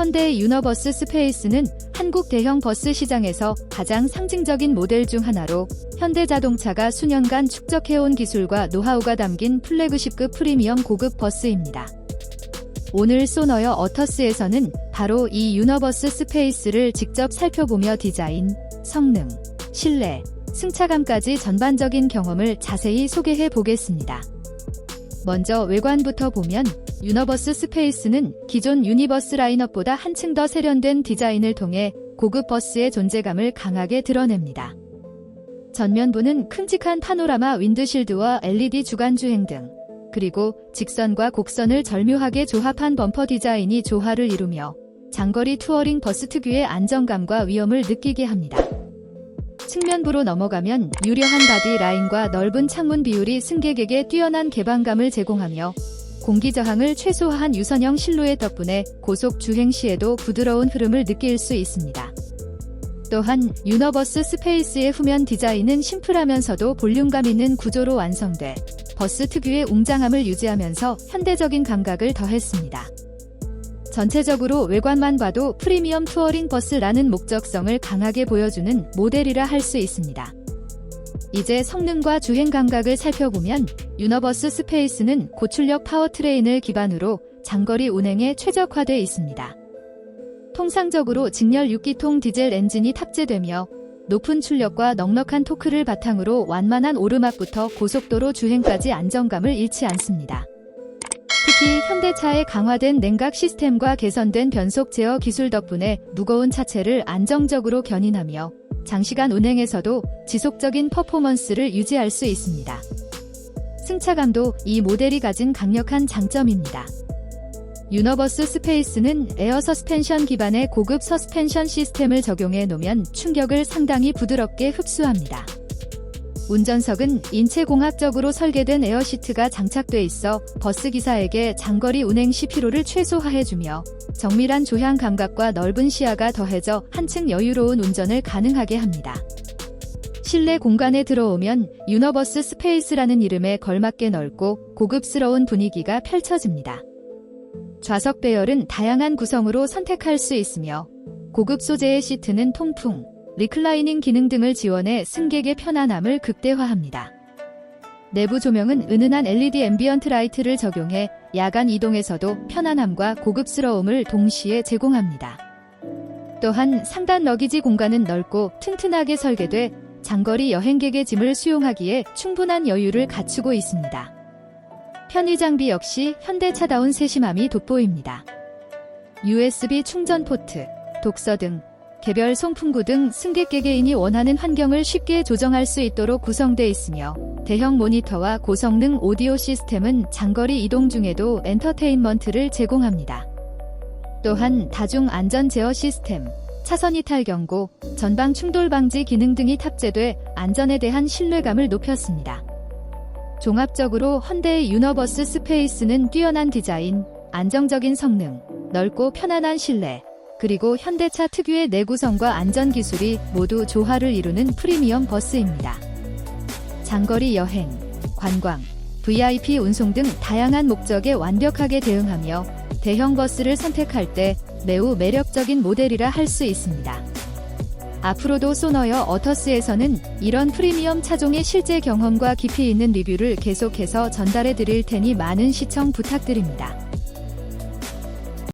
현대 유너버스 스페이스는 한국 대형 버스 시장에서 가장 상징적인 모델 중 하나로 현대자동차가 수년간 축적해온 기술과 노하우가 담긴 플래그십급 프리미엄 고급 버스입니다. 오늘 소너여 어터스에서는 바로 이 유너버스 스페이스를 직접 살펴보며 디자인, 성능, 실내, 승차감까지 전반적인 경험을 자세히 소개해 보겠습니다. 먼저 외관부터 보면 유너버스 스페이스는 기존 유니버스 라인업보다 한층 더 세련된 디자인을 통해 고급 버스의 존재감을 강하게 드러냅니다. 전면부는 큼직한 파노라마 윈드실드와 LED 주간 주행 등 그리고 직선과 곡선을 절묘하게 조합한 범퍼 디자인이 조화를 이루며 장거리 투어링 버스 특유의 안정감과 위엄을 느끼게 합니다. 측면부로 넘어가면 유려한 바디 라인과 넓은 창문 비율이 승객에게 뛰어난 개방감을 제공하며 공기 저항을 최소화한 유선형 실루엣 덕분에 고속 주행 시에도 부드러운 흐름을 느낄 수 있습니다. 또한 유너버스 스페이스의 후면 디자인은 심플하면서도 볼륨감 있는 구조로 완성돼 버스 특유의 웅장함을 유지하면서 현대적인 감각을 더했습니다. 전체적으로 외관만 봐도 프리미엄 투어링 버스라는 목적성을 강하게 보여주는 모델이라 할 수 있습니다. 이제 성능과 주행 감각을 살펴보면 유너버스 스페이스는 고출력 파워트레인을 기반으로 장거리 운행에 최적화돼 있습니다. 통상적으로 직렬 6기통 디젤 엔진이 탑재되며 높은 출력과 넉넉한 토크를 바탕으로 완만한 오르막부터 고속도로 주행까지 안정감을 잃지 않습니다. 특히 현대차의 강화된 냉각 시스템과 개선된 변속 제어 기술 덕분에 무거운 차체를 안정적으로 견인하며 장시간 운행에서도 지속적인 퍼포먼스를 유지할 수 있습니다. 승차감도 이 모델이 가진 강력한 장점입니다. 유너버스 스페이스는 에어 서스펜션 기반의 고급 서스펜션 시스템을 적용해 놓으면 충격을 상당히 부드럽게 흡수합니다. 운전석은 인체공학적으로 설계된 에어시트가 장착돼 있어 버스 기사에게 장거리 운행 시 피로를 최소화해주며 정밀한 조향 감각과 넓은 시야가 더해져 한층 여유로운 운전을 가능하게 합니다. 실내 공간에 들어오면 유너버스 스페이스라는 이름에 걸맞게 넓고 고급스러운 분위기가 펼쳐집니다. 좌석 배열은 다양한 구성으로 선택할 수 있으며 고급 소재의 시트는 통풍, 리클라이닝 기능 등을 지원해 승객의 편안함을 극대화합니다. 내부 조명은 은은한 LED 앰비언트 라이트를 적용해 야간 이동에서도 편안함과 고급스러움을 동시에 제공합니다. 또한 상단 러기지 공간은 넓고 튼튼하게 설계돼 장거리 여행객의 짐을 수용하기에 충분한 여유를 갖추고 있습니다. 편의 장비 역시 현대차다운 세심함이 돋보입니다. USB 충전 포트, 독서 등 개별 송풍구 등 승객 개개인이 원하는 환경을 쉽게 조정할 수 있도록 구성되어 있으며 대형 모니터와 고성능 오디오 시스템은 장거리 이동 중에도 엔터테인먼트를 제공합니다. 또한 다중 안전 제어 시스템, 차선 이탈 경고, 전방 충돌 방지 기능 등이 탑재돼 안전에 대한 신뢰감을 높였습니다. 종합적으로 헌데이 유너버스 스페이스는 뛰어난 디자인, 안정적인 성능, 넓고 편안한 실내, 그리고 현대차 특유의 내구성과 안전 기술이 모두 조화를 이루는 프리미엄 버스입니다. 장거리 여행, 관광, VIP 운송 등 다양한 목적에 완벽하게 대응하며 대형 버스를 선택할 때 매우 매력적인 모델이라 할 수 있습니다. 앞으로도 소너여 어터스에서는 이런 프리미엄 차종의 실제 경험과 깊이 있는 리뷰를 계속해서 전달해 드릴 테니 많은 시청 부탁드립니다.